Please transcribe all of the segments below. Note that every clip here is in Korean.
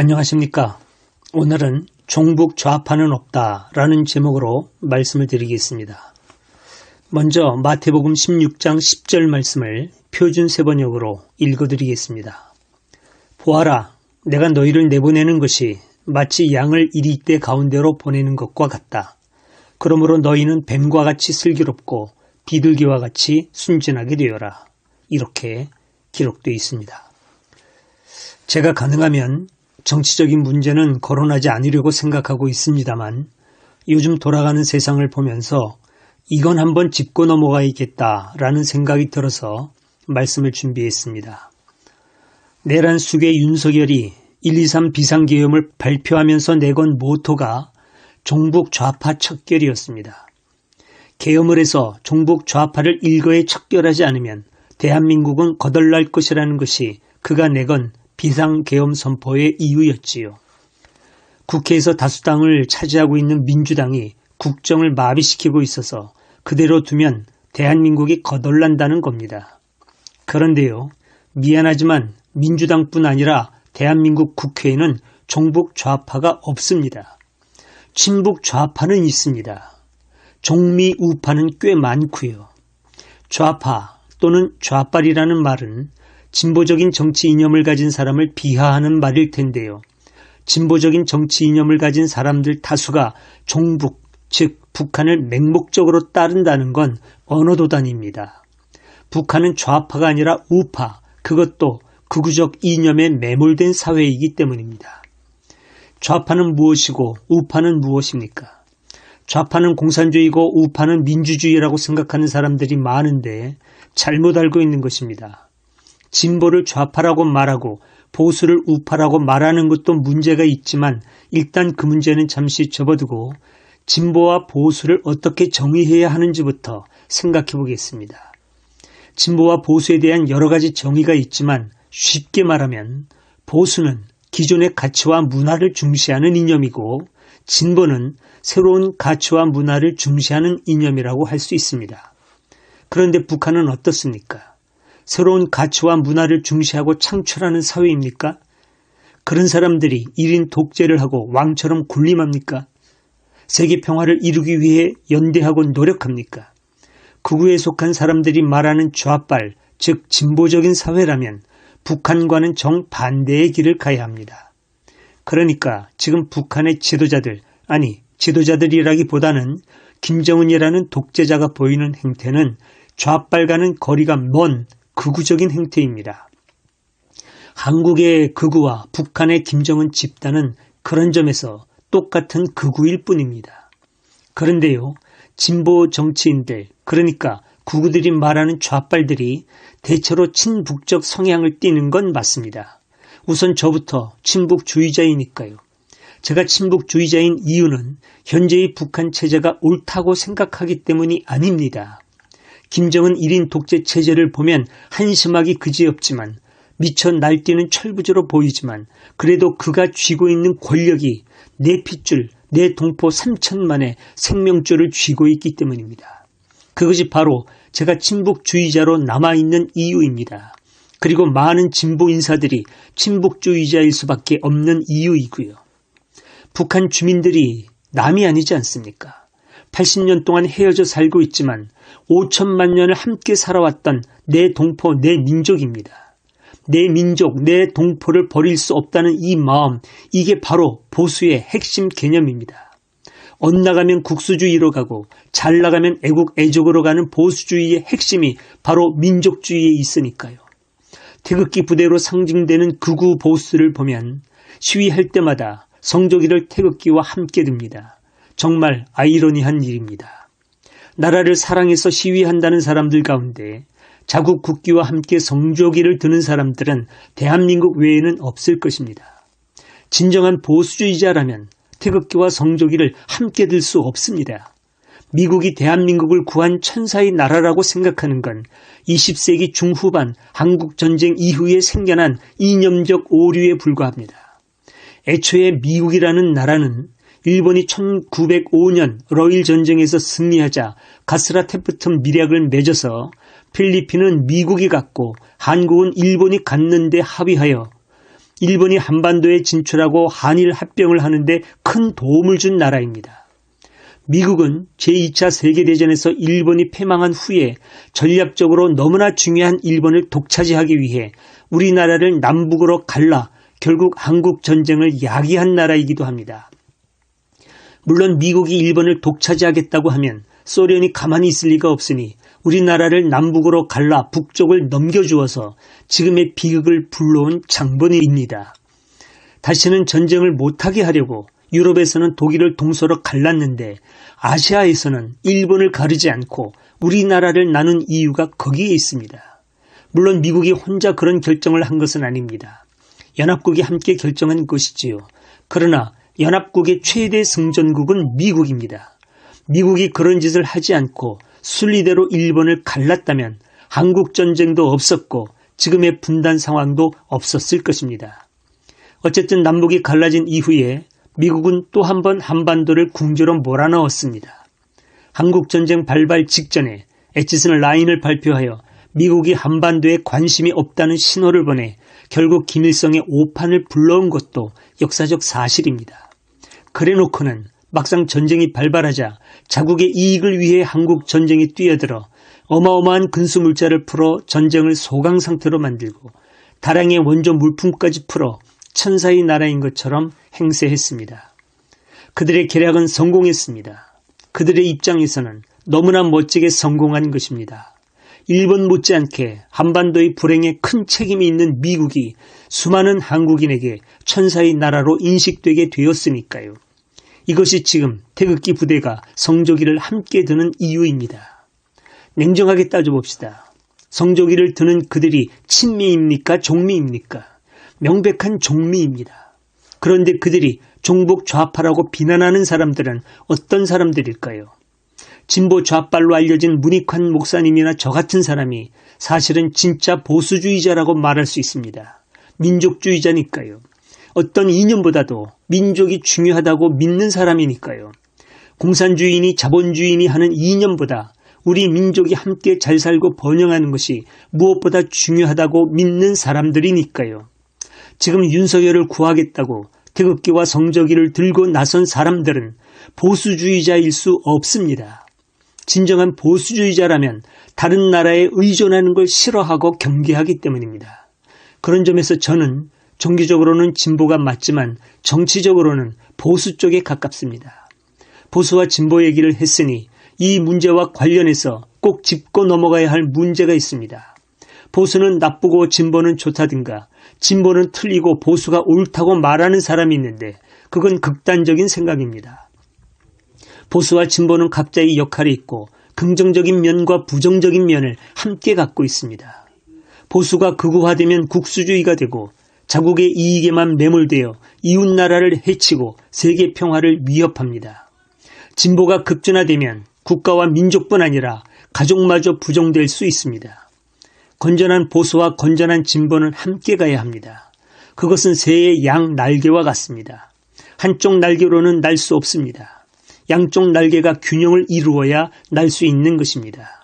안녕하십니까. 오늘은 종북 좌파는 없다 라는 제목으로 말씀을 드리겠습니다. 먼저 마태복음 16장 10절 말씀을 표준 세번역으로 읽어드리겠습니다. 보아라, 내가 너희를 내보내는 것이 마치 양을 이리 때 가운데로 보내는 것과 같다. 그러므로 너희는 뱀과 같이 슬기롭고 비둘기와 같이 순진하게 되어라. 이렇게 기록되어 있습니다. 제가 가능하면 정치적인 문제는 거론하지 않으려고 생각하고 있습니다만 요즘 돌아가는 세상을 보면서 이건 한번 짚고 넘어가야겠다라는 생각이 들어서 말씀을 준비했습니다. 내란 숙의 윤석열이 123 비상계엄을 발표하면서 내건 모토가 종북 좌파 척결이었습니다. 계엄을 해서 종북 좌파를 일거에 척결하지 않으면 대한민국은 거덜날 것이라는 것이 그가 내건 비상계엄 선포의 이유였지요. 국회에서 다수당을 차지하고 있는 민주당이 국정을 마비시키고 있어서 그대로 두면 대한민국이 거덜난다는 겁니다. 그런데요, 미안하지만 민주당뿐 아니라 대한민국 국회에는 종북 좌파가 없습니다. 친북 좌파는 있습니다. 종미 우파는 꽤 많고요. 좌파 또는 좌빨이라는 말은 진보적인 정치 이념을 가진 사람을 비하하는 말일 텐데요. 진보적인 정치 이념을 가진 사람들 다수가 종북, 즉 북한을 맹목적으로 따른다는 건 언어도단입니다. 북한은 좌파가 아니라 우파, 그것도 극우적 이념에 매몰된 사회이기 때문입니다. 좌파는 무엇이고 우파는 무엇입니까? 좌파는 공산주의고 우파는 민주주의라고 생각하는 사람들이 많은데 잘못 알고 있는 것입니다. 진보를 좌파라고 말하고 보수를 우파라고 말하는 것도 문제가 있지만 일단 그 문제는 잠시 접어두고 진보와 보수를 어떻게 정의해야 하는지부터 생각해 보겠습니다. 진보와 보수에 대한 여러 가지 정의가 있지만 쉽게 말하면 보수는 기존의 가치와 문화를 중시하는 이념이고 진보는 새로운 가치와 문화를 중시하는 이념이라고 할 수 있습니다. 그런데 북한은 어떻습니까? 새로운 가치와 문화를 중시하고 창출하는 사회입니까? 그런 사람들이 1인 독재를 하고 왕처럼 군림합니까? 세계 평화를 이루기 위해 연대하고 노력합니까? 극우에 속한 사람들이 말하는 좌빨, 즉 진보적인 사회라면 북한과는 정반대의 길을 가야 합니다. 그러니까 지금 북한의 지도자들, 아니 지도자들이라기보다는 김정은이라는 독재자가 보이는 행태는 좌빨과는 거리가 먼 극우적인 행태입니다. 한국의 극우와 북한의 김정은 집단은 그런 점에서 똑같은 극우일 뿐입니다. 그런데요, 진보 정치인들, 그러니까 구구들이 말하는 좌빨들이 대체로 친북적 성향을 띠는 건 맞습니다. 우선 저부터 친북주의자이니까요. 제가 친북주의자인 이유는 현재의 북한 체제가 옳다고 생각하기 때문이 아닙니다. 김정은 1인 독재 체제를 보면 한심하기 그지없지만 미쳐 날뛰는 철부지로 보이지만 그래도 그가 쥐고 있는 권력이 내 핏줄, 내 동포 3천만의 생명줄을 쥐고 있기 때문입니다. 그것이 바로 제가 친북주의자로 남아있는 이유입니다. 그리고 많은 진보 인사들이 친북주의자일 수밖에 없는 이유이고요. 북한 주민들이 남이 아니지 않습니까? 80년 동안 헤어져 살고 있지만 5천만 년을 함께 살아왔던 내 동포, 내 민족입니다. 내 민족, 내 동포를 버릴 수 없다는 이 마음, 이게 바로 보수의 핵심 개념입니다. 엇나가면 국수주의로 가고 잘 나가면 애국 애족으로 가는 보수주의의 핵심이 바로 민족주의에 있으니까요. 태극기 부대로 상징되는 극우 보수를 보면 시위할 때마다 성조기를 태극기와 함께 듭니다. 정말 아이러니한 일입니다. 나라를 사랑해서 시위한다는 사람들 가운데 자국 국기와 함께 성조기를 드는 사람들은 대한민국 외에는 없을 것입니다. 진정한 보수주의자라면 태극기와 성조기를 함께 들 수 없습니다. 미국이 대한민국을 구한 천사의 나라라고 생각하는 건 20세기 중후반 한국전쟁 이후에 생겨난 이념적 오류에 불과합니다. 애초에 미국이라는 나라는 일본이 1905년 러일 전쟁에서 승리하자 가스라 테프튼 미략을 맺어서 필리핀은 미국이 갖고 한국은 일본이 갖는데 합의하여 일본이 한반도에 진출하고 한일 합병을 하는데 큰 도움을 준 나라입니다. 미국은 제2차 세계대전에서 일본이 패망한 후에 전략적으로 너무나 중요한 일본을 독차지하기 위해 우리나라를 남북으로 갈라 결국 한국 전쟁을 야기한 나라이기도 합니다. 물론 미국이 일본을 독차지하겠다고 하면 소련이 가만히 있을 리가 없으니 우리나라를 남북으로 갈라 북쪽을 넘겨주어서 지금의 비극을 불러온 장본인입니다. 다시는 전쟁을 못하게 하려고 유럽에서는 독일을 동서로 갈랐는데 아시아에서는 일본을 가르지 않고 우리나라를 나눈 이유가 거기에 있습니다. 물론 미국이 혼자 그런 결정을 한 것은 아닙니다. 연합국이 함께 결정한 것이지요. 그러나 연합국의 최대 승전국은 미국입니다. 미국이 그런 짓을 하지 않고 순리대로 일본을 갈랐다면 한국 전쟁도 없었고 지금의 분단 상황도 없었을 것입니다. 어쨌든 남북이 갈라진 이후에 미국은 또 한 번 한반도를 궁지로 몰아넣었습니다. 한국 전쟁 발발 직전에 에치슨 라인을 발표하여 미국이 한반도에 관심이 없다는 신호를 보내 결국 김일성의 오판을 불러온 것도 역사적 사실입니다. 그래 놓고는 막상 전쟁이 발발하자 자국의 이익을 위해 한국 전쟁에 뛰어들어 어마어마한 근수 물자를 풀어 전쟁을 소강 상태로 만들고 다량의 원조 물품까지 풀어 천사의 나라인 것처럼 행세했습니다. 그들의 계략은 성공했습니다. 그들의 입장에서는 너무나 멋지게 성공한 것입니다. 일본 못지않게 한반도의 불행에 큰 책임이 있는 미국이 수많은 한국인에게 천사의 나라로 인식되게 되었으니까요. 이것이 지금 태극기 부대가 성조기를 함께 드는 이유입니다. 냉정하게 따져봅시다. 성조기를 드는 그들이 친미입니까? 종미입니까? 명백한 종미입니다. 그런데 그들이 종북 좌파라고 비난하는 사람들은 어떤 사람들일까요? 진보 좌빨로 알려진 문익환 목사님이나 저 같은 사람이 사실은 진짜 보수주의자라고 말할 수 있습니다. 민족주의자니까요. 어떤 이념보다도 민족이 중요하다고 믿는 사람이니까요. 공산주의니 자본주의니 하는 이념보다 우리 민족이 함께 잘 살고 번영하는 것이 무엇보다 중요하다고 믿는 사람들이니까요. 지금 윤석열을 구하겠다고 태극기와 성적기를 들고 나선 사람들은 보수주의자일 수 없습니다. 진정한 보수주의자라면 다른 나라에 의존하는 걸 싫어하고 경계하기 때문입니다. 그런 점에서 저는 정기적으로는 진보가 맞지만 정치적으로는 보수 쪽에 가깝습니다. 보수와 진보 얘기를 했으니 이 문제와 관련해서 꼭 짚고 넘어가야 할 문제가 있습니다. 보수는 나쁘고 진보는 좋다든가 진보는 틀리고 보수가 옳다고 말하는 사람이 있는데 그건 극단적인 생각입니다. 보수와 진보는 각자의 역할이 있고 긍정적인 면과 부정적인 면을 함께 갖고 있습니다. 보수가 극우화되면 국수주의가 되고 자국의 이익에만 매몰되어 이웃 나라를 해치고 세계 평화를 위협합니다. 진보가 급진화되면 국가와 민족뿐 아니라 가족마저 부정될 수 있습니다. 건전한 보수와 건전한 진보는 함께 가야 합니다. 그것은 새의 양 날개와 같습니다. 한쪽 날개로는 날 수 없습니다. 양쪽 날개가 균형을 이루어야 날 수 있는 것입니다.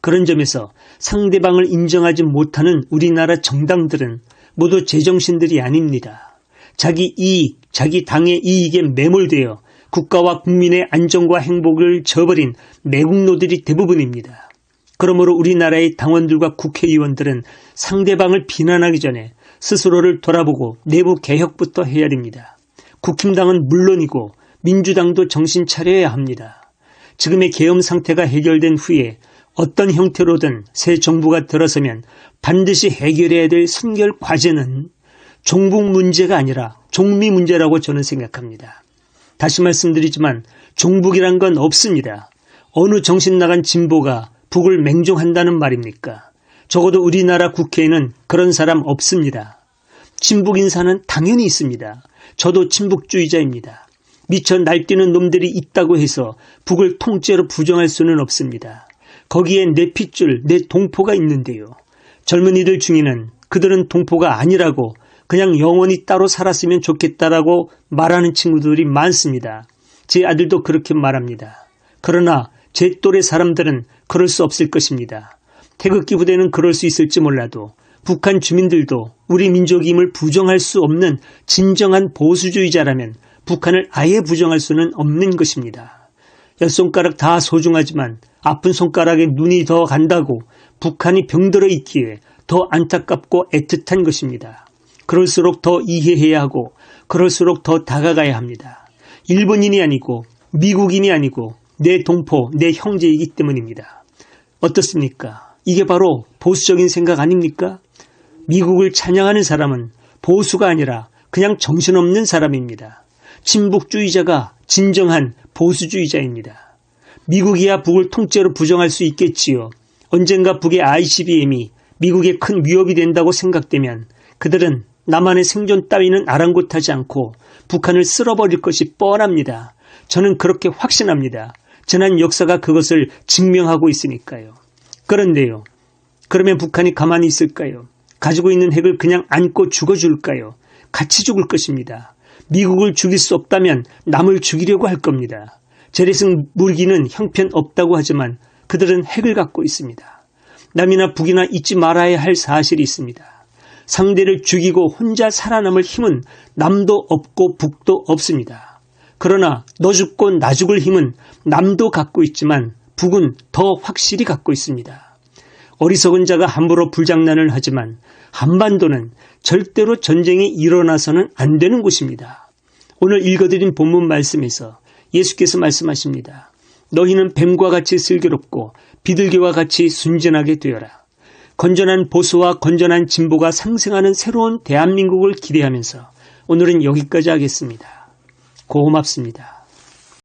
그런 점에서 상대방을 인정하지 못하는 우리나라 정당들은 모두 제정신들이 아닙니다. 자기 이익, 자기 당의 이익에 매몰되어 국가와 국민의 안정과 행복을 저버린 매국노들이 대부분입니다. 그러므로 우리나라의 당원들과 국회의원들은 상대방을 비난하기 전에 스스로를 돌아보고 내부 개혁부터 해야 됩니다. 국힘당은 물론이고 민주당도 정신 차려야 합니다. 지금의 계엄 상태가 해결된 후에 어떤 형태로든 새 정부가 들어서면 반드시 해결해야 될 선결 과제는 종북 문제가 아니라 종미 문제라고 저는 생각합니다. 다시 말씀드리지만 종북이란 건 없습니다. 어느 정신 나간 진보가 북을 맹종한다는 말입니까? 적어도 우리나라 국회에는 그런 사람 없습니다. 친북 인사는 당연히 있습니다. 저도 친북주의자입니다. 미쳐 날뛰는 놈들이 있다고 해서 북을 통째로 부정할 수는 없습니다. 거기에 내 핏줄, 내 동포가 있는데요. 젊은이들 중에는 그들은 동포가 아니라고 그냥 영원히 따로 살았으면 좋겠다라고 말하는 친구들이 많습니다. 제 아들도 그렇게 말합니다. 그러나 제 또래 사람들은 그럴 수 없을 것입니다. 태극기 부대는 그럴 수 있을지 몰라도 북한 주민들도 우리 민족임을 부정할 수 없는 진정한 보수주의자라면 북한을 아예 부정할 수는 없는 것입니다. 열 손가락 다 소중하지만 아픈 손가락에 눈이 더 간다고 북한이 병들어 있기에 더 안타깝고 애틋한 것입니다. 그럴수록 더 이해해야 하고 그럴수록 더 다가가야 합니다. 일본인이 아니고 미국인이 아니고 내 동포, 내 형제이기 때문입니다. 어떻습니까? 이게 바로 보수적인 생각 아닙니까? 미국을 찬양하는 사람은 보수가 아니라 그냥 정신없는 사람입니다. 친북주의자가 진정한 보수주의자입니다. 미국이야 북을 통째로 부정할 수 있겠지요. 언젠가 북의 ICBM이 미국에 큰 위협이 된다고 생각되면 그들은 남한의 생존 따위는 아랑곳하지 않고 북한을 쓸어버릴 것이 뻔합니다. 저는 그렇게 확신합니다. 지난 역사가 그것을 증명하고 있으니까요. 그런데요. 그러면 북한이 가만히 있을까요? 가지고 있는 핵을 그냥 안고 죽어줄까요? 같이 죽을 것입니다. 미국을 죽일 수 없다면 남을 죽이려고 할 겁니다. 재래식 무기는 형편없다고 하지만 그들은 핵을 갖고 있습니다. 남이나 북이나 잊지 말아야 할 사실이 있습니다. 상대를 죽이고 혼자 살아남을 힘은 남도 없고 북도 없습니다. 그러나 너 죽고 나 죽을 힘은 남도 갖고 있지만 북은 더 확실히 갖고 있습니다. 어리석은 자가 함부로 불장난을 하지만 한반도는 절대로 전쟁이 일어나서는 안 되는 곳입니다. 오늘 읽어드린 본문 말씀에서 예수께서 말씀하십니다. 너희는 뱀과 같이 슬기롭고 비둘기와 같이 순진하게 되어라. 건전한 보수와 건전한 진보가 상생하는 새로운 대한민국을 기대하면서 오늘은 여기까지 하겠습니다. 고맙습니다.